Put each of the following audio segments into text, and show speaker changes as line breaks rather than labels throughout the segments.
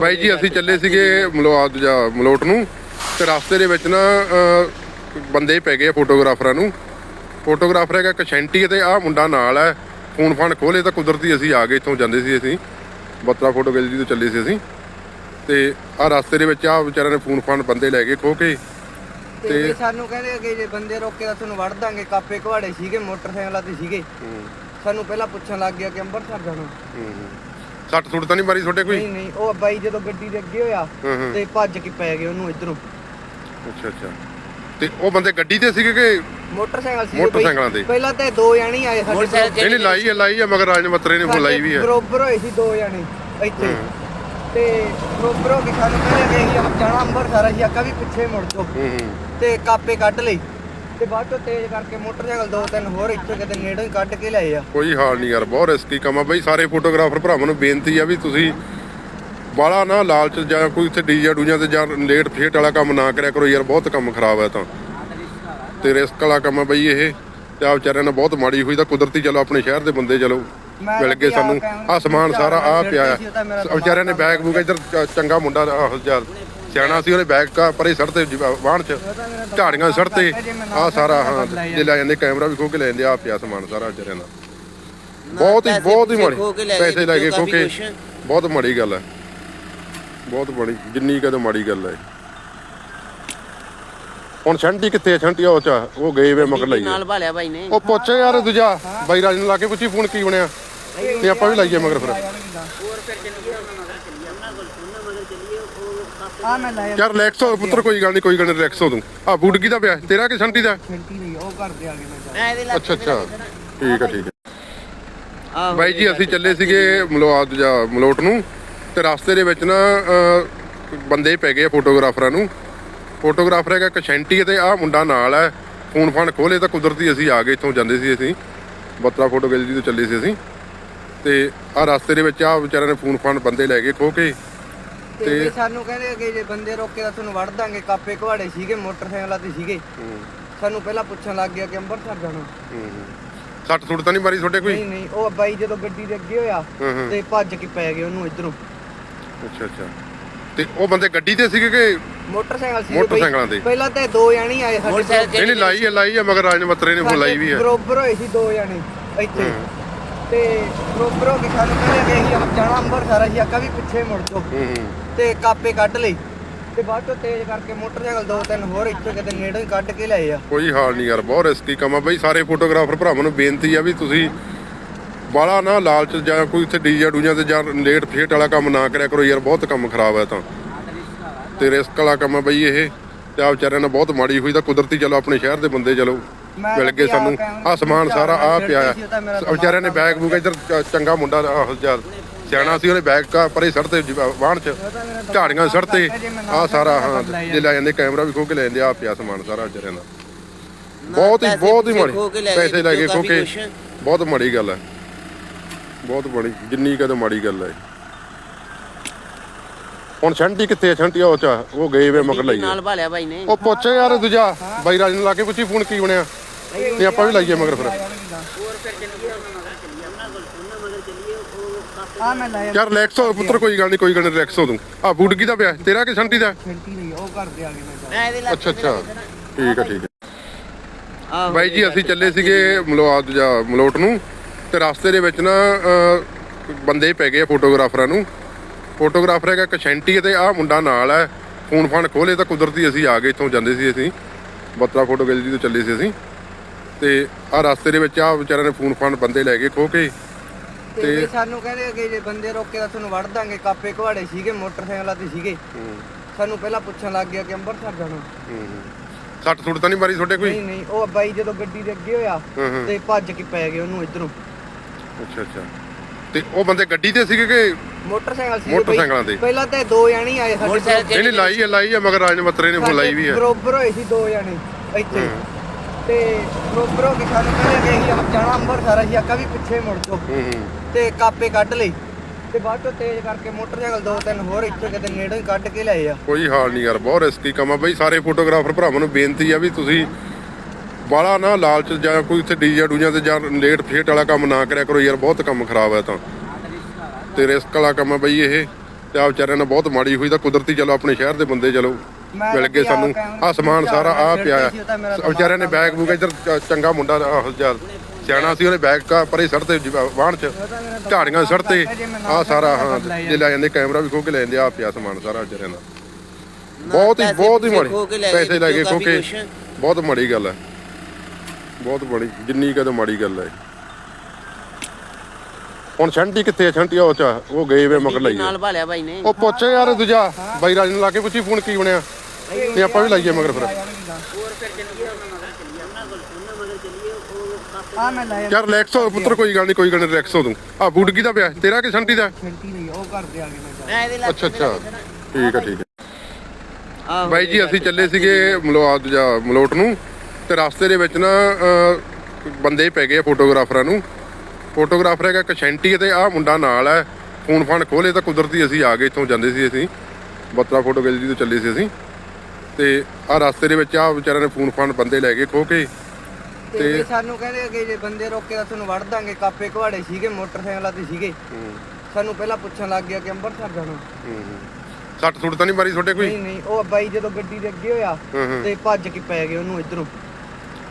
ਬਾਈ ਜੀ ਅਸੀਂ ਚੱਲੇ ਸੀਗੇ ਮਲੋਆਦ ਜਾਂ ਮਲੋਟ ਨੂੰ। ਤੇ ਰਸਤੇ ਦੇ ਵਿੱਚ ਨਾ ਬੰਦੇ ਪੈ ਗਏ ਆ ਫੋਟੋਗ੍ਰਾਫਰਾਂ ਨੂੰ। ਫੋਟੋਗ੍ਰਾਫਰ ਹੈਗਾ ਇੱਕ ਸ਼ੈਂਟੀ ਤੇ ਆਹ ਮੁੰਡਾ ਨਾਲ ਹੈ ਫੋਨ ਫਾਨ ਖੋਲੇ ਤਾਂ ਕੁਦਰਤੀ ਅਸੀਂ ਆ ਗਏ ਇੱਥੋਂ ਜਾਂਦੇ ਸੀ ਅਸੀਂ। ਬੱਤਰਾ ਫੋਟੋ ਗੈਲਰੀ ਤੋਂ ਚੱਲੇ ਸੀ ਅਸੀਂ। ਤੇ ਆਹ ਰਸਤੇ ਦੇ ਵਿੱਚ ਆਹ ਵਿਚਾਰਿਆਂ ਨੇ ਫੋਨ ਫਾਨ ਬੰਦੇ ਲੈ ਕੇ ਖੋ ਕੇ।
ਤੇ ਸਾਨੂੰ ਕਹਿੰਦੇ ਕਿ ਜੇ ਬੰਦੇ ਰੋਕੇ ਤਾਂ ਤੁਹਾਨੂੰ ਵੜ ਦਾਂਗੇ। ਕਾਪੇ ਘਵਾੜੇ ਸੀਗੇ ਮੋਟਰਸਾਈਕਲਾਂ ਤੇ ਸੀਗੇ। ਸਾਨੂੰ ਪਹਿਲਾਂ ਪੁੱਛਣ ਲੱਗ ਗਿਆ ਕਿ ਅੰਮ੍ਰਿਤਸਰ ਜਾਣਾ।
ਸੱਟ ਸੁੱਟ ਤਾਂ ਨਹੀਂ ਮਾਰੀ ਤੁਹਾਡੇ ਕੋਈ?
ਨਹੀਂ ਨਹੀਂ ਉਹ ਬਾਈ ਜਦੋਂ ਗੱਡੀ ਦੇ ਅੱਗੇ ਹੋਇਆ
ਹੂੰ ਹੂੰ।
ਤੇ ਭੱਜ ਕੇ ਪੈ ਗਏ ਉਹਨੂੰ ਇਧਰੋਂ।
ਅੱਛਾ ਅੱਛਾ। ਤੇ ਉਹ ਬੰਦੇ ਗੱਡੀ ਤੇ ਸੀਗੇ ਕਿ
ਮੋਟਰਸਾਈਕਲ ਸੀ
ਮੋਟਰਸਾਈਕਲਾਂ ਤੇ।
ਪਹਿਲਾਂ ਤੇ ਦੋ ਜਾਣੇ ਹੀ ਆਏ ਸਾਡੇ
ਮੋਟਰਸਾਈਕਲ
ਨਹੀਂ ਨਹੀਂ ਲਾਈ ਹੈ ਲਾਈ ਹੈ ਮਗਰ ਰਾਜ ਮਤਰੇ ਨੇ ਫੋਨ ਲਾਈ ਵੀ ਹੈ।
ਬਰੋਬਰ ਹੋਏ ਸੀ ਦੋ ਜਾਣੇ ਇੱਥੇ। ਤੇ ਬਰੋਬਰ ਹੋ ਕੇ ਸਾਨੂੰ ਕਹਿੰਦੇ ਕਿ ਅਸੀਂ ਜਾਣਾ ਅੰਮ੍ਰਿਤਸਰ ਅਸੀਂ ਆਕਾ ਵੀ ਪਿੱਛੇ ਮੁੜ ਜਾਓ।
ਹੂੰ ਹੂੰ।
ਤੇ ਕਾਪੇ ਕੱਢ ਲਈ ਤੇ ਬਾਅਦ ਚੋਂ ਤੇਜ਼ ਕਰਕੇ ਮੋਟਰਸਾਈਕਲ ਦੋ ਤਿੰਨ ਹੋਰ ਇੱਥੇ ਕਿਤੇ ਨੇੜੇ ਹੀ ਕੱਢ ਕੇ ਲਏ ਆ।
ਕੋਈ ਹਾਲ ਨਹੀਂ ਯਾਰ ਬਹੁਤ ਰਿਸਕੀ ਕੰਮ ਆ ਬਈ। ਸਾਰੇ ਫੋਟੋਗ੍ਰਾਫਰ ਭਰਾਵਾਂ ਨੂੰ ਬੇਨਤੀ ਆ ਵੀ ਤੁਸੀਂ ਬਾਲਾ ਨਾ ਲਾਲਚ ਜਾਂ ਕੋਈ ਇੱਥੇ ਡੀਜੇ ਡੂਜਾ ਤੇ ਜਾਂ ਲੇਟ ਫੇਟ ਵਾਲਾ ਕੰਮ ਨਾ ਕਰਿਆ ਕਰੋ ਯਾਰ ਬਹੁਤ ਕੰਮ ਖਰਾਬ ਹੈ ਤਾਂ। ਤੇ ਰਿਸਕ ਵਾਲਾ ਕੰਮ ਆ ਬਈ ਇਹ ਤੇ ਆ ਵਿਚਾਰਿਆਂ ਨਾਲ ਬਹੁਤ ਮਾੜੀ ਹੋਈ ਤਾਂ ਕੁਦਰਤੀ ਚਲੋ ਆਪਣੇ ਸ਼ਹਿਰ ਦੇ ਬੰਦੇ ਚਲੋ ਮਿਲ ਗਏ ਸਾਨੂੰ। ਆ ਸਮਾਨ ਸਾਰਾ ਆ ਪਿਆ ਆ। ਵਿਚਾਰਿਆਂ ਨੇ ਬੈਗ ਬੂਗ ਇੱਧਰ ਚੰਗਾ ਮੁੰਡਾ ਆਹ ਯਾਰ ਸਿਆਣਾ ਸੀ ਉਹਨੇ ਬੈਗ ਕਾ ਪਰੇ ਸੜ ਤੇ ਵਾਹਣ ਚ ਝਾੜੀਆਂ ਸੜ ਤੇ ਆ ਸਾਰਾ ਹਾਂ ਜੇ ਲੈ ਜਾਂਦੇ ਕੈਮਰਾ ਵੀ ਖੋ ਕੇ ਲੈ ਜਾਂਦੇ ਆ ਪਿਆ ਸਮਾਨ ਸਾਰਾ ਵਿਚਾਰਿਆਂ ਦਾ। ਬਹੁਤ ਹੀ ਬਹੁਤ ਹੀ ਮਾੜੀ ਪੈਸੇ ਲੈ ਕੇ ਖੋ ਕੇ। ਬਹੁਤ ਮਾੜੀ ਗੱਲ ਹੈ। ਬਹੁਤ ਮਾੜੀ ਜਿੰਨੀ ਕਦੇ ਮਾੜੀ ਗੱਲ ਹੈ। ਹੁਣ ਛੰਟੀ ਕਿੱਥੇ ਹੈ ਛੰਟੀ ਉਹ ਚ ਉਹ ਗਏ ਵੇ ਮਗਰ ਲਈ
ਨਾਲ ਭਾਲਿਆ ਬਾਈ ਨੇ।
ਉਹ ਪੁੱਛ ਯਾਰ ਦੂਜਾ ਬਾਈ ਰਾਜ ਨੂੰ ਲਾ ਕੇ ਪੁੱਛੀ ਫੋਨ ਕੀ ਬਣਿਆ। ਤੇ ਆਪਾਂ ਵੀ ਲਾਈਏ ਮਗਰ ਫਿਰ।
ਆ ਮੈਂ ਲਾਇਆ
ਯਾਰ ਰਿਲੈਕਸ ਹੋ ਪੁੱਤਰ ਕੋਈ ਗੱਲ ਨਹੀਂ ਕੋਈ ਗੱਲ ਨਹੀਂ ਰਿਲੈਕਸ ਹੋ ਤੂੰ। ਆ ਬੂਟ ਕੀ ਦਾ ਪਿਆ? ਤੇਰਾ ਕਿ ਛੰਟੀ ਦਾ?
ਫਿੰਟੀ ਨਹੀਂ ਉਹ ਘਰ ਦੇ ਆ ਗਏ ਮੈਂ
ਇਹਦੇ
ਅੱਛਾ ਅੱਛਾ। ਠੀਕ ਹੈ ਠੀਕ ਹੈ
ਆਹੋ
ਬਾਈ ਜੀ ਅਸੀਂ ਚੱਲੇ ਸੀਗੇ ਮਲੋਆਦ ਜਾਂ ਮਲੋਟ ਨੂੰ ਤੇ ਰਸਤੇ ਦੇ ਵਿੱਚ ਨਾ ਅਹ, ਬੰਦੇ ਪੈ ਗਏ ਆ ਫੋਟੋਗ੍ਰਾਫਰਾਂ ਨੂੰ। ਫੋਟੋਗ੍ਰਾਫਰ ਹੈਗਾ ਇੱਕ ਸ਼ੈਂਟੀ ਤੇ ਆਹ ਮੁੰਡਾ ਨਾਲ ਹੈ ਫੋਨ ਫਾਨ ਖੋਲੇ ਤਾਂ ਕੁਦਰਤੀ ਅਸੀਂ ਆ ਗਏ ਇੱਥੋਂ ਜਾਂਦੇ ਸੀ ਅਸੀਂ। ਬੱਤਰਾ ਫੋਟੋ ਗੈਲਰੀ ਤੋਂ ਚੱਲੇ ਸੀ ਅਸੀਂ। ਤੇ ਆਹ ਰਸਤੇ ਦੇ ਵਿੱਚ ਆਹ ਵਿਚਾਰਿਆਂ ਨੇ ਫੋਨ ਫਾਨ ਬੰਦੇ ਲੈ ਕੇ ਖੋ ਕੇ।
ਤੇ ਵੀ ਸਾਨੂੰ ਕਹਿੰਦੇ ਕਿ ਜੇ ਬੰਦੇ ਰੋਕੇ ਤਾਂ ਤੁਹਾਨੂੰ ਵੜ ਦਾਂਗੇ ਕਾਪੇ ਘਵਾੜੇ ਸੀਗੇ ਮੋਟਰਸਾਈਕਲਾਂ ਤੇ ਸੀਗੇ। ਸਾਨੂੰ ਪਹਿਲਾਂ ਪੁੱਛਣ ਲੱਗ ਗਿਆ ਕਿ ਅੰਮ੍ਰਿਤਸਰ ਜਾਣਾ।
ਸੱਟ ਸੁੱਟ ਤਾਂ ਨਹੀਂ ਮਾਰੀ ਤੁਹਾਡੇ ਕੋਈ?
ਨਹੀਂ ਨਹੀਂ ਉਹ ਬਾਈ ਜਦੋਂ ਗੱਡੀ ਦੇ ਅੱਗੇ ਹੋਇਆ ਤੇ ਭੱਜ ਕੇ ਪੈ ਗਏ ਉਹਨੂੰ ਇਧਰੋਂ।
ਅੱਛਾ ਅੱਛਾ। ਤੇ ਉਹ ਬੰਦੇ ਗੱਡੀ ਤੇ ਸੀਗੇ ਕਿ
ਮੋਟਰਸਾਈਕਲ ਸੀ
ਮੋਟਰਸਾਈਕਲਾਂ ਤੇ।
ਪਹਿਲਾਂ ਤੇ ਦੋ ਜਾਣੇ ਆਏ ਸਾਡੇ
ਨਹੀਂ ਲਾਈ ਹੈ ਲਾਈ ਹੈ ਮਗਰ ਰਾਜ ਮਤਰੇ ਨੇ ਫੋਨ ਲਾਈ ਵੀ ਹੈ।
ਬਰੋਬਰ ਹੋਏ ਸੀ ਦੋ ਜਾਣੇ ਇੱਥੇ। ਤੇ ਬਰੋਬਰ ਹੋ ਕੇ ਸਾਨੂੰ ਕਹਿੰਦੇ ਕਿ ਅਸੀਂ ਜਾਣਾ ਅੰਮ੍ਰਿਤਸਰ ਅਸੀਂ ਆਕਾ ਵੀ ਪਿੱਛੇ ਮੁੜ ਜਾਓ। ਤੇ ਕਾਪੇ ਕੱਢ ਲਈ ਤੇ ਬਾਅਦ ਚੋਂ ਤੇਜ਼ ਕਰਕੇ ਮੋਟਰਸਾਈਕਲ ਦੋ ਤਿੰਨ ਹੋਰ ਇੱਥੇ ਕਿਤੇ ਨੇੜੇ ਹੀ ਕੱਢ ਕੇ ਲਏ ਆ।
ਕੋਈ ਹਾਲ ਨਹੀਂ ਯਾਰ ਬਹੁਤ ਰਿਸਕੀ ਕੰਮ ਆ ਬਈ। ਸਾਰੇ ਫੋਟੋਗ੍ਰਾਫਰ ਭਰਾਵਾਂ ਨੂੰ ਬੇਨਤੀ ਆ ਵੀ ਤੁਸੀਂ ਬਾਲਾ ਨਾ ਲਾਲਚ ਜਾਂ ਕੋਈ ਇੱਥੇ ਡੀਜੇ ਡੂਜਾ ਤੇ ਜਾਂ ਲੇਟ ਫੇਟ ਵਾਲਾ ਕੰਮ ਨਾ ਕਰਿਆ ਕਰੋ ਯਾਰ ਬਹੁਤ ਕੰਮ ਖਰਾਬ ਹੈ ਤਾਂ। ਤੇ ਰਿਸਕ ਵਾਲਾ ਕੰਮ ਆ ਬਈ ਇਹ। ਤੇ ਆ ਵਿਚਾਰਿਆਂ ਨਾਲ ਬਹੁਤ ਮਾੜੀ ਹੋਈ ਤਾਂ ਕੁਦਰਤੀ ਚਲੋ ਆਪਣੇ ਸ਼ਹਿਰ ਦੇ ਬੰਦੇ ਚਲੋ। ਮਿਲ ਗਏ ਸਾਨੂੰ। ਆ ਸਮਾਨ ਸਾਰਾ ਆ ਪਿਆ
ਮੇਰਾ
ਵਿਚਾਰਿਆਂ ਨੇ ਬੈਗ ਬੂਗ ਇੱਧਰ ਚ- ਚੰਗਾ ਮੁੰਡਾ ਆਹ ਯਾਰ ਸਿਆਣਾ ਸੀ ਉਹਨੇ ਬੈਗ ਕਾ ਪਰੇ ਸੜ ਤੇ ਵਾਹਣ ਚ ਝਾੜੀਆਂ ਸੜ ਤੇ। ਆ ਸਾਰਾ ਹਾਂ ਜੇ ਲੈ ਜਾਂਦੇ ਕੈਮਰਾ ਵੀ ਖੋ ਕੇ ਲੈ ਜਾਂਦੇ ਆ ਪਿਆ ਸਮਾਨ ਸਾਰਾ ਵਿਚਾਰਿਆਂ ਦਾ। ਬਹੁਤ ਹੀ ਬਹੁਤ ਹੀ ਮਾੜੀ ਪੈਸੇ ਲੈ ਕੇ ਖੋ ਕੇ। ਬਹੁਤ ਮਾੜੀ ਗੱਲ ਹੈ। ਬਹੁਤ ਮਾੜੀ ਜਿੰਨੀ ਕਦੇ ਮਾੜੀ ਗੱਲ ਹੈ। ਹੁਣ ਛੰਟੀ ਕਿੱਥੇ ਛੰਟੀ ਉਹ ਚ ਉਹ ਗਏ ਵੇ ਮਗਰ ਲਈ
ਨਾਲ ਭਾਲਿਆ ਬਾਈ ਨੇ।
ਉਹ ਪੁੱਛ ਯਾਰ ਦੂਜਾ ਬਾਈ ਰਾਜ ਨੂੰ ਲਾ ਕੇ ਪੁੱਛੀ ਫੋਨ ਕੀ ਬਣਿਆ। ਤੇ ਆਪਾਂ ਵੀ ਲਾਈਏ ਮਗਰ ਫਿਰ।
ਆ ਮੈਂ ਲਾਇਆ।
ਯਾਰ ਰਿਲੈਕਸ ਹੋ ਪੁੱਤਰ ਕੋਈ ਗੱਲ ਨਹੀਂ ਕੋਈ ਗੱਲ ਨਹੀਂ ਰਿਲੈਕਸ ਹੋ ਤੂੰ। ਆ ਬੂਟ ਕੀ ਦਾ ਪਿਆ? ਤੇਰਾ ਕਿ ਛੰਟੀ ਦਾ?
ਫਿੰਟੀ ਨਹੀਂ ਉਹ ਘਰ ਦੇ ਆ ਗਏ ਮੈਂ
ਮੈਂ ਇਹਦੇ
ਅੱਛਾ ਅੱਛਾ। ਠੀਕ ਹੈ ਠੀਕ
ਆਹੋ
ਬਾਈ ਜੀ ਅਸੀਂ ਚੱਲੇ ਸੀਗੇ ਮਲੋਆਦ ਜਾਂ ਮਲੋਟ ਨੂੰ। ਤੇ ਰਸਤੇ ਦੇ ਵਿੱਚ ਨਾ ਅਹ, ਬੰਦੇ ਪੈ ਗਏ ਆ ਫੋਟੋਗ੍ਰਾਫਰਾਂ ਨੂੰ। ਫੋਟੋਗ੍ਰਾਫਰ ਹੈਗਾ ਇੱਕ ਸ਼ੈਂਟੀ ਤੇ ਆਹ ਮੁੰਡਾ ਨਾਲ ਹੈ। ਫੋਨ ਫਾਨ ਖੋਲੇ ਤਾਂ ਕੁਦਰਤੀ ਅਸੀਂ ਆ ਗਏ ਇੱਥੋਂ ਜਾਂਦੇ ਸੀ ਅਸੀਂ। ਬੱਤਰਾ ਫੋਟੋ ਗੈਲਰੀ ਤੋਂ ਚੱਲੇ ਸੀ ਅਸੀਂ। ਤੇ ਆਹ ਰਸਤੇ ਦੇ ਵਿੱਚ ਆਹ ਵਿਚਾਰਿਆਂ ਨੇ ਫੋਨ ਫਾਨ ਬੰਦੇ ਲੈ ਕੇ ਖੋ ਕੇ।
ਤੇ ਵੀ ਸਾਨੂੰ ਕਹਿੰਦੇ ਕਿ ਜੇ ਬੰਦੇ ਰੋਕੇ ਤਾਂ ਤੁਹਾਨੂੰ ਵੜ ਦਾਂਗੇ। ਕਾਪੇ ਘਵਾੜੇ ਸੀਗੇ ਮੋਟਰਸਾਈਕਲਾਂ ਤੇ ਸੀਗੇ। ਸਾਨੂੰ ਪਹਿਲਾਂ ਪੁੱਛਣ ਲੱਗ ਗਿਆ ਕਿ ਅੰਮ੍ਰਿਤਸਰ ਜਾਣਾ।
ਸੱਟ ਸੁੱਟ ਤਾਂ ਨਹੀਂ ਮਾਰੀ ਤੁਹਾਡੇ ਕੋਈ?
ਨਹੀਂ ਨਹੀਂ। ਉਹ ਬਾਈ ਜਦੋਂ ਗੱਡੀ ਦੇ ਅੱਗੇ ਹੋਇਆ ਤੇ ਭੱਜ ਕੇ ਪੈ ਗਏ ਉਹਨੂੰ ਇਧਰੋਂ।
ਅੱਛਾ ਅੱਛਾ। ਤੇ ਉਹ ਬੰਦੇ ਗੱਡੀ ਤੇ ਸੀਗੇ ਕਿ
ਮੋਟਰਸਾਈਕਲ ਸੀ
ਮੋਟਰਸਾਈਕਲਾਂ ਤੇ।
ਪਹਿਲਾਂ ਤੇ ਦੋ ਜਾਣੇ ਹੀ ਆਏ ਸਾਡੇ
ਮੋਟਰਸਾਈਕਲ
ਲਾਈ ਹੈ ਲਾਈ ਹੈ ਮਗਰ ਰਾਜ ਮਤਰੇ ਨੇ ਲਾਈ ਵੀ ਹੈ
ਬਰੋਬਰ ਹੋਏ ਸੀ ਦੋ ਜਾਣੇ ਇੱਥੇ। ਤੇ ਬਰੋਬਰ ਹੋ ਕੇ ਸਾਨੂੰ ਕਹਿੰਦੇ ਕਿ ਅਸੀਂ ਜਾਣਾ ਅੰਮ੍ਰਿਤਸਰ ਅਸੀਂ ਆਕਾ ਵੀ ਪਿੱਛੇ ਮੁੜ ਜਾਓ।
ਹੂੰ ਹੂੰ।
ਤੇ ਕਾਪੇ ਕੱਢ ਲਈ ਤੇ ਬਾਅਦ ਚੋਂ ਤੇਜ਼ ਕਰਕੇ ਮੋਟਰਸਾਈਕਲ ਦੋ ਤਿੰਨ ਹੋਰ ਇੱਥੇ ਕਿਤੇ ਨੇੜੇ ਹੀ ਕੱਢ ਕੇ ਲਏ ਆ।
ਕੋਈ ਹਾਲ ਨਹੀਂ ਯਾਰ ਬਹੁਤ ਰਿਸਕੀ ਕੰਮ ਆ। ਬਈ ਸਾਰੇ ਫੋਟੋਗ੍ਰਾਫਰ ਭਰਾਵਾਂ ਨੂੰ ਬੇਨਤੀ ਆ ਵੀ ਤੁਸੀਂ ਬਾਲਾ ਨਾ ਲਾਲਚ ਜਾਂ ਕੋਈ ਇੱਥੇ ਡੀਜੇ ਡੂਜਾ ਤੇ ਜਾਂ ਲੇਟ ਫੇਟ ਵਾਲਾ ਕੰਮ ਨਾ ਕਰਿਆ ਕਰੋ ਯਾਰ ਬਹੁਤ ਕੰਮ ਖਰਾਬ ਹੈ ਤਾਂ। ਤੇ ਰਿਸਕ ਵਾਲਾ ਕੰਮ ਆ ਬਈ ਇਹ ਤੇ ਆ ਵਿਚਾਰਿਆਂ ਨਾਲ ਬਹੁਤ ਮਾੜੀ ਹੋਈ ਤਾਂ ਕੁਦਰਤੀ ਚਲੋ ਆਪਣੇ ਸ਼ਹਿਰ ਦੇ ਬੰਦੇ ਚਲੋ ਮਿਲ ਗਏ ਸਾਨੂੰ। ਆ ਸਮਾਨ ਸਾਰਾ ਆ ਪਿਆ ਆ। ਵਿਚਾਰਿਆਂ ਨੇ ਬੈਗ ਬੂਗ ਇੱਧਰ ਚੰਗਾ ਮੁੰਡਾ ਯਾਰ ਸਿਆਣਾ ਸੀ ਉਹਨੇ ਬੈਗ ਕਾ ਪਰੇ ਸੜ ਤੇ ਵਾਹਣ ਚ ਝਾੜੀਆਂ ਸੜ ਤੇ ਆ ਸਾਰਾ ਹਾਂ ਜੇ ਲੈ ਜਾਂਦੇ। ਕੈਮਰਾ ਵੀ ਖੋ ਕੇ ਲੈ ਜਾਂਦੇ ਆ ਪਿਆ ਸਮਾਨ ਸਾਰਾ ਵਿਚਾਰਿਆਂ ਦਾ। ਬਹੁਤ ਹੀ ਬਹੁਤ ਹੀ ਮਾੜੀ ਪੈਸੇ ਲੈ ਕੇ ਖੋ ਕੇ। ਬਹੁਤ ਮਾੜੀ ਗੱਲ ਹੈ। ਬਹੁਤ ਬੜੀ ਜਿੰਨੀ ਕਦੇ ਮਾੜੀ ਗੱਲ ਹੈ। ਹੁਣ ਛੰਟੀ ਕਿੱਥੇ ਹੈ ਛੰਟੀ ਉਹ ਚਾ ਉਹ ਗਏ ਵੇ ਮਗਰ ਲਈ
ਨਾਲ ਭਾਲਿਆ ਬਾਈ ਨੇ।
ਉਹ ਪੁੱਛ ਯਾਰ ਦੂਜਾ ਬਾਈ ਰਾਜ ਨੂੰ ਲਾ ਕੇ ਪੁੱਛੀ ਫੋਨ ਕੀ ਬਣਿਆ ਤੇ ਆਪਾਂ ਵੀ ਲਾਈਏ ਮਗਰ ਫਿਰ।
ਆ ਮੈਂ ਲਾਇਆ।
ਯਾਰ ਰਿਲੈਕਸ ਹੋ ਪੁੱਤਰ ਕੋਈ ਗੱਲ ਨਹੀਂ ਕੋਈ ਗੱਲ ਨਹੀਂ ਰਿਲੈਕਸ ਹੋ ਤੂੰ। ਆ ਬੂਟ ਕਿਹਦਾ ਪਿਆ ਤੇਰਾ ਕਿ ਛੰਟੀ ਦਾ?
ਛੰਟੀ ਨਹੀਂ ਉਹ ਘਰ ਦੇ ਆ ਗਏ ਮੈਂ
ਮੈਂ ਇਹਦੇ ਲੱਗ
ਅੱਛਾ ਅੱਛਾ। ਠੀਕ ਹੈ ਠੀਕ ਹੈ
ਆਹੋ।
ਬਾਈ ਜੀ ਅਸੀਂ ਚੱਲੇ ਸੀਗੇ ਮਲੋਆਦ ਜਾਂ ਮਲੋਟ ਨੂੰ। ਤੇ ਰਸਤੇ ਦੇ ਵਿੱਚ ਨਾ ਬੰਦੇ ਪੈ ਗਏ ਫੋਟੋਗ੍ਰਾਫਰਾਂ ਨੂੰ। ਫੋਟੋਗ੍ਰਾਫਰ ਹੈਗਾ ਕਸ਼ੈਂਟੀ ਤੇ ਆ ਮੁੰਡਾ ਨਾਲ ਹੈ ਫੋਨ ਫਾਨ ਖੋਲੇ ਤਾਂ ਕੁਦਰਤੀ ਅਸੀਂ ਆ ਗਏ ਇੱਥੋਂ ਜਾਂਦੇ ਸੀ ਅਸੀਂ। ਬੱਤਰਾ ਫੋਟੋ ਗੈਲਰੀ ਤੋਂ ਚੱਲੇ ਸੀ ਅਸੀਂ। ਤੇ ਆ ਰਸਤੇ ਦੇ ਵਿੱਚ ਆ ਵਿਚਾਰਿਆਂ ਨੇ ਫੋਨ ਫਾਨ ਬੰਦੇ ਲੈ ਕੇ ਖੋ ਕੇ।
ਤੇ ਸਾਨੂੰ ਕਹਿੰਦੇ ਕਿ ਜੇ ਬੰਦੇ ਰੋਕੇ ਤਾਂ ਤੁਹਾਨੂੰ ਵੜ ਦਾਂਗੇ। ਕਾਪੇ ਘਵਾੜੇ ਸੀਗੇ ਮੋਟਰਸਾਈਕਲਾਂ ਤੇ ਸੀਗੇ। ਸਾਨੂੰ ਪਹਿਲਾਂ ਪੁੱਛਣ ਲੱਗ ਗਿਆ ਕਿ ਅੰਮ੍ਰਿਤਸਰ ਜਾਣਾ।
ਸੱਟ ਸੁੱਟ ਤਾਂ ਨਹੀਂ ਮਾਰੀ ਤੁਹਾਡੇ ਕੋਈ?
ਨਹੀਂ ਨਹੀਂ ਉਹ ਬਾਈ ਜਦੋਂ ਗੱਡੀ ਦੇ ਅੱਗੇ ਹੋਇਆ ਤੇ ਭੱਜ ਕੇ ਪੈ ਗਏ ਉਹਨੂੰ ਇਧਰੋਂ।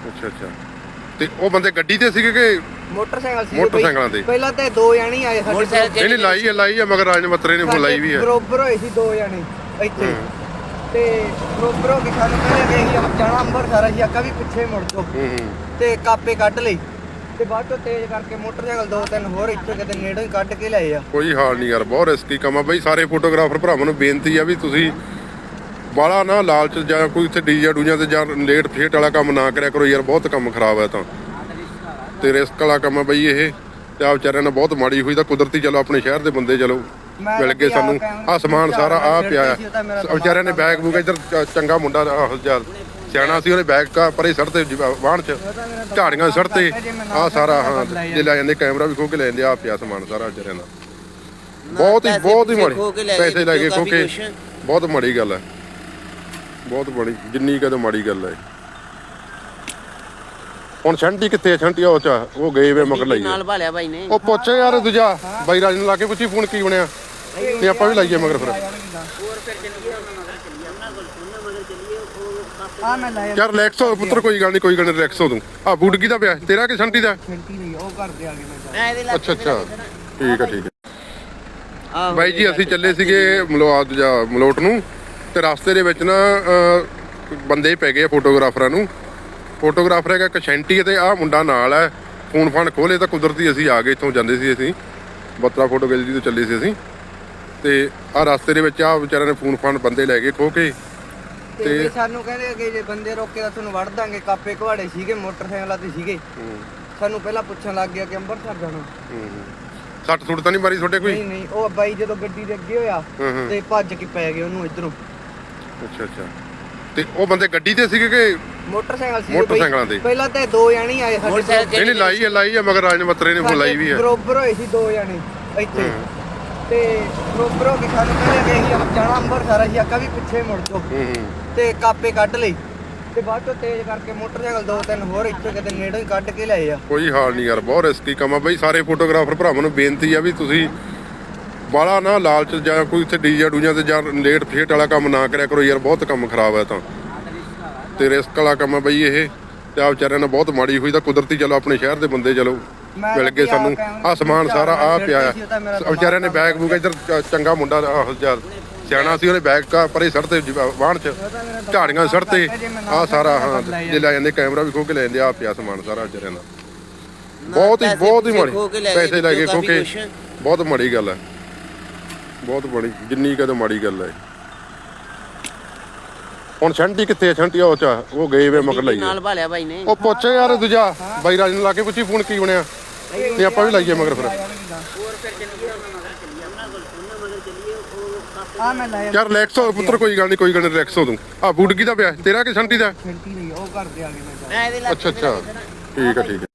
ਅੱਛਾ ਅੱਛਾ। ਤੇ ਉਹ ਬੰਦੇ ਗੱਡੀ ਤੇ ਸੀਗੇ ਕਿ
ਮੋਟਰਸਾਈਕਲ ਸੀ
ਮੋਟਰਸਾਈਕਲਾਂ ਤੇ।
ਪਹਿਲਾਂ ਤਾਂ ਦੋ ਜਣੇ ਆਏ ਸਾਡੇ
ਮੋਟਰਸਾਈਕਲ
ਨਹੀਂ ਨਹੀਂ ਲਾਈ ਹੈ ਲਾਈ ਹੈ ਮਗਰ ਰਾਜ ਮਤਰੇ ਨੇ ਫੋਨ ਲਾਈ ਵੀ ਹੈ।
ਬਰੋਬਰ ਹੋਏ ਸੀ ਦੋ ਜਣੇ ਇੱਥੇ। ਤੇ ਬਰੋਬਰ ਹੋ ਕੇ ਸਾਨੂੰ ਕਹਿੰਦੇ ਕਿ ਅਸੀਂ ਜਾਣਾ ਅੰਮ੍ਰਿਤਸਰ ਅਸੀਂ ਆਕਾ ਵੀ ਪਿੱਛੇ ਮੁੜ ਜਾਓ।
ਹੂੰ ਹੂੰ।
ਤੇ ਕਾਪੇ ਕੱਢ ਲਈ ਤੇ ਬਾਅਦ ਚੋਂ ਤੇਜ਼ ਕਰਕੇ ਮੋਟਰਸਾਈਕਲ ਦੋ ਤਿੰਨ ਹੋਰ ਇੱਥੇ ਕਿਤੇ ਨੇੜੇ ਹੀ ਕੱਢ ਕੇ ਲਏ ਆ।
ਕੋਈ ਹਾਲ ਨਹੀਂ ਯਾਰ ਬਹੁਤ ਰਿਸਕੀ ਕੰਮ ਆ ਬਈ। ਸਾਰੇ ਫੋਟੋਗ੍ਰਾਫਰ ਭਰਾਵਾਂ ਨੂੰ ਬੇਨਤੀ ਆ ਵੀ ਤੁਸੀਂ ਬਾਲਾ ਨਾ ਲਾਲਚ ਜਾਂ ਕੋਈ ਇੱਥੇ ਡੀਜੇ ਡੂਜਾ ਤੇ ਜਾਂ ਲੇਟ ਫੇਟ ਵਾਲਾ ਕੰਮ ਨਾ ਕਰਿਆ ਕਰੋ ਯਾਰ ਬਹੁਤ ਕੰਮ ਖਰਾਬ ਹੈ ਤਾਂ। ਤੇ ਰਿਸਕ ਵਾਲਾ ਕੰਮ ਆ ਬਈ ਇਹ ਤੇ ਆ ਵਿਚਾਰਿਆਂ ਨਾਲ ਬਹੁਤ ਮਾੜੀ ਹੋਈ ਤਾਂ ਕੁਦਰਤੀ ਚਲੋ ਆਪਣੇ ਸ਼ਹਿਰ ਦੇ ਬੰਦੇ ਚਲੋ ਮਿਲ ਗਏ ਸਾਨੂੰ। ਆ ਸਮਾਨ ਸਾਰਾ ਆ ਪਿਆ ਆ। ਵਿਚਾਰਿਆਂ ਨੇ ਬੈਗ ਬੂਗ ਇੱਧਰ ਚੰਗਾ ਮੁੰਡਾ ਆਹ ਯਾਰ ਸਿਆਣਾ ਸੀ ਉਹਨੇ ਬੈਗ ਕਾ ਪਰੇ ਸੜ ਤੇ ਵਾਹਣ ਚ ਝਾੜੀਆਂ ਸੜ ਤੇ ਆ ਸਾਰਾ ਹਾਂ ਜੇ ਲੈ ਜਾਂਦੇ ਕੈਮਰਾ ਵੀ ਖੋ ਕੇ ਲੈ ਜਾਂਦੇ ਆ ਪਿਆ ਸਮਾਨ ਸਾਰਾ ਵਿਚਾਰਿਆਂ ਦਾ। ਬਹੁਤ ਹੀ ਬਹੁਤ ਹੀ ਮਾੜੀ ਪੈਸੇ ਲੈ ਕੇ ਖੋ ਕੇ। ਬਹੁਤ ਮਾੜੀ ਗੱਲ ਹੈ ਬਹੁਤ ਬੜੀ ਜਿੰਨੀ ਕਦੇ ਮਾੜੀ ਗੱਲ ਹੈ। ਹੁਣ ਛੰਟੀ ਕਿੱਥੇ ਹੈ ਛੰਟੀ ਉਹ ਚਾ ਉਹ ਗਏ ਵੇ ਮਗਰ ਲਈ
ਨਾਲ ਭਾਲਿਆ ਬਾਈ ਨੇ।
ਉਹ ਪੁੱਛ ਯਾਰ ਦੂਜਾ ਬਾਈ ਰਾਜ ਨੂੰ ਲਾ ਕੇ ਪੁੱਛੀ ਫੋਨ ਕੀ ਬਣਿਆ। ਤੇ ਆਪਾਂ ਵੀ ਲਾਈਏ ਮਗਰ ਫਿਰ।
ਆ ਮੈਂ ਲਾਇਆ।
ਯਾਰ ਰਿਲੈਕਸ ਹੋ ਪੁੱਤਰ ਕੋਈ ਗੱਲ ਨਹੀਂ ਕੋਈ ਗੱਲ ਨਹੀਂ ਰਿਲੈਕਸ ਹੋ ਤੂੰ ਆ ਬੂਟ ਕਿਹਦਾ ਪਿਆ? ਤੇਰਾ ਕਿ ਛੰਟੀ ਦਾ?
ਛੰਟੀ ਨਹੀਂ ਉਹ ਘਰ ਦੇ ਆ ਗਏ ਮੈਂ
ਮੈਂ ਇਹਦੇ ਲੱਗ
ਅੱਛਾ। ਅੱਛਾ ਠੀਕ ਹੈ ਠੀਕ ਹੈ
ਆਹੋ।
ਬਾਈ ਜੀ ਅਸੀਂ ਚੱਲੇ ਸੀਗੇ ਮਲੋਆਦ ਜਾਂ ਮਲੋਟ ਨੂੰ। ਤੇ ਰਸਤੇ ਦੇ ਵਿੱਚ ਨਾ ਬੰਦੇ ਪੈ ਗਏ ਫੋਟੋਗ੍ਰਾਫਰਾਂ ਨੂੰ। ਫੋਟੋਗ੍ਰਾਫਰ ਹੈਗਾ ਕਸ਼ੈਂਟੀ ਤੇ ਆ ਮੁੰਡਾ ਨਾਲ ਹੈ ਫੋਨ ਫਾਨ ਖੋਲੇ ਤਾਂ ਕੁਦਰਤੀ ਅਸੀਂ ਆ ਗਏ ਇੱਥੋਂ ਜਾਂਦੇ ਸੀ ਅਸੀਂ। ਬੱਤਰਾ ਫੋਟੋ ਗੈਲਰੀ ਤੋਂ ਚੱਲੇ ਸੀ ਅਸੀਂ। ਤੇ ਆ ਰਸਤੇ ਦੇ ਵਿੱਚ ਆ ਵਿਚਾਰਿਆਂ ਨੇ ਫੋਨ ਫਾਨ ਬੰਦੇ ਲੈ ਕੇ ਖੋ ਕੇ।
ਤੇ ਸਾਨੂੰ ਕਹਿੰਦੇ ਕਿ ਜੇ ਬੰਦੇ ਰੋਕੇ ਤਾਂ ਤੁਹਾਨੂੰ ਵੜ ਦਾਂਗੇ ਕਾਪੇ ਘਵਾੜੇ ਸੀਗੇ ਮੋਟਰਸਾਈਕਲਾਂ ਤੇ ਸੀਗੇ। ਸਾਨੂੰ ਪਹਿਲਾਂ ਪੁੱਛਣ ਲੱਗ ਗਿਆ ਕਿ ਅੰਮ੍ਰਿਤਸਰ ਜਾਣਾ।
ਸੱਟ ਸੁੱਟ ਤਾਂ ਨਹੀਂ ਮਾਰੀ ਤੁਹਾਡੇ ਕੋਈ?
ਨਹੀਂ ਨਹੀਂ ਉਹ ਬਾਈ ਜਦੋਂ ਗੱਡੀ ਦੇ ਅੱਗੇ ਹੋਇਆ ਤੇ ਭੱਜ ਕੇ ਪੈ ਗਏ ਉਹਨੂੰ ਇਧਰੋਂ।
ਅੱਛਾ ਅੱਛਾ। ਤੇ ਉਹ ਬੰਦੇ ਗੱਡੀ ਤੇ ਸੀਗੇ ਕਿ
ਮੋਟਰਸਾਈਕਲ ਸੀ
ਮੋਟਰਸਾਈਕਲਾਂ ਤੇ।
ਪਹਿਲਾਂ ਤਾਂ ਦੋ ਜਣੇ ਆਏ ਸਾਡੇ
ਮੋਟਰਸਾਈਕਲ
ਨਹੀਂ ਨਹੀਂ ਲਾਈ ਹੈ ਲਾਈ ਹੈ ਮਗਰ ਰਾਜ ਮਤਰੇ ਨੇ ਲਾਈ ਵੀ ਹੈ
ਬਰੋਬਰ ਹੋਏ ਸੀ ਦੋ ਜਣੇ ਇੱਥੇ। ਤੇ ਬਰੋਬਰ ਹੋ ਕੇ ਸਾਨੂੰ ਕਹਿੰਦੇ ਕਿ ਅਸੀਂ ਜਾਣਾ ਅੰਮ੍ਰਿਤਸਰ ਅਸੀਂ ਆਕਾ ਵੀ ਪਿੱਛੇ ਮੁੜ ਜਾਓ।
ਹੂੰ ਹੂੰ।
ਤੇ ਕਾਪੇ ਕੱਢ ਲਈ ਤੇ ਬਾਅਦ ਚੋਂ ਤੇਜ਼ ਕਰਕੇ ਮੋਟਰਸਾਈਕਲ ਦੋ ਤਿੰਨ ਹੋਰ ਇੱਥੇ ਕਿਤੇ ਨੇੜੇ ਹੀ ਕੱਢ ਕੇ ਲਏ ਆ।
ਕੋਈ ਹਾਲ ਨਹੀਂ ਯਾਰ ਬਹੁਤ ਰਿਸਕੀ ਕੰਮ ਆ। ਬਈ ਸਾਰੇ ਫੋਟੋਗ੍ਰਾਫਰ ਭਰਾਵਾਂ ਨੂੰ ਬੇਨਤੀ ਆ ਵੀ ਤੁਸੀਂ ਬਾਲਾ ਨਾ ਲਾਲਚ ਜਾਂ ਕੋਈ ਇੱਥੇ ਡੀਜੇ ਡੂਜਾ ਤੇ ਜਾਂ ਲੇਟ ਫੇਟ ਵਾਲਾ ਕੰਮ ਨਾ ਕਰਿਆ ਕਰੋ ਯਾਰ ਬਹੁਤ ਕੰਮ ਖਰਾਬ ਹੈ ਤਾਂ। ਤੇ ਰਿਸਕ ਵਾਲਾ ਕੰਮ ਆ ਬਈ ਇਹ। ਤੇ ਆ ਵਿਚਾਰਿਆਂ ਨਾਲ ਬਹੁਤ ਮਾੜੀ ਹੋਈ ਤਾਂ ਕੁਦਰਤੀ ਚਲੋ ਆਪਣੇ ਸ਼ਹਿਰ ਦੇ ਬੰਦੇ ਚਲੋ ਮਿਲ ਗਏ ਸਾਨੂੰ। ਆ ਸਮਾਨ ਸਾਰਾ ਆ ਪਿਆ ਆ। ਵਿਚਾਰਿਆਂ ਨੇ ਬੈਗ ਬੂਗ ਇੱਧਰ ਚੰਗਾ ਮੁੰਡਾ ਆਹ ਯਾਰ ਸਿਆਣਾ ਸੀ ਉਹਨੇ ਬੈਗ ਕਾ ਪਰੇ ਸੜ ਤੇ ਵਾਹਣ ਚ ਝਾੜੀਆਂ ਸੜ ਤੇ। ਆ ਸਾਰਾ ਹਾਂ ਜੇ। ਲੈ ਜਾਂਦੇ ਕੈਮਰਾ ਵੀ ਖੋ ਕੇ ਲੈ ਜਾਂਦੇ ਆ ਪਿਆ ਸਮਾਨ ਸਾਰਾ ਵਿਚਾਰਿਆਂ ਦਾ। ਬਹੁਤ ਹੀ ਬਹੁਤ ਹੀ ਮਾੜੀ। ਪੈਸੇ ਲੈ ਕੇ ਖੋ ਕੇ। ਬਹੁਤ ਮਾੜੀ ਗੱਲ ਹੈ ਬਹੁਤ ਬੜੀ ਜਿੰਨੀ ਕਦੇ ਮਾੜੀ ਗੱਲ ਹੈ ਹੁਣ ਛੰਟੀ ਕਿੱਥੇ ਹੈ ਛੰਟੀ ਉਹ ਚਾ ਉਹ ਗਏ ਵੇ ਮਗਰ ਲਈ
ਨਾਲ ਭਾਲਿਆ ਬਾਈ ਨੇ।
ਉਹ ਪੁੱਛ ਯਾਰ ਦੂਜਾ ਬਾਈ ਰਾਜ ਨੂੰ ਲਾ ਕੇ ਪੁੱਛੀ ਫੋਨ ਕੀ ਬਣਿਆ। ਤੇ ਆਪਾਂ ਵੀ ਲਾਈਏ ਮਗਰ ਫਿਰ।
ਆ ਮੈਂ ਲਾਇਆ।
ਯਾਰ ਰਿਲੈਕਸ ਹੋ ਪੁੱਤਰ ਕੋਈ ਗੱਲ ਨਹੀਂ ਕੋਈ ਗੱਲ ਨਹੀਂ ਰਿਲੈਕਸ ਹੋ ਤੂੰ। ਆ ਬੂਟ ਕਿਹਦਾ ਪਿਆ? ਤੇਰਾ ਕਿ ਛੰਟੀ ਦਾ?
ਛੰਟੀ ਨਹੀਂ ਉਹ ਘਰ ਦੇ ਆ ਗਏ ਮੈਂ
ਮੈਂ ਇਹਦੇ ਲੱਗ
ਅੱਛਾ ਅੱਛਾ। ਠੀਕ ਹੈ ਠੀਕ ਹੈ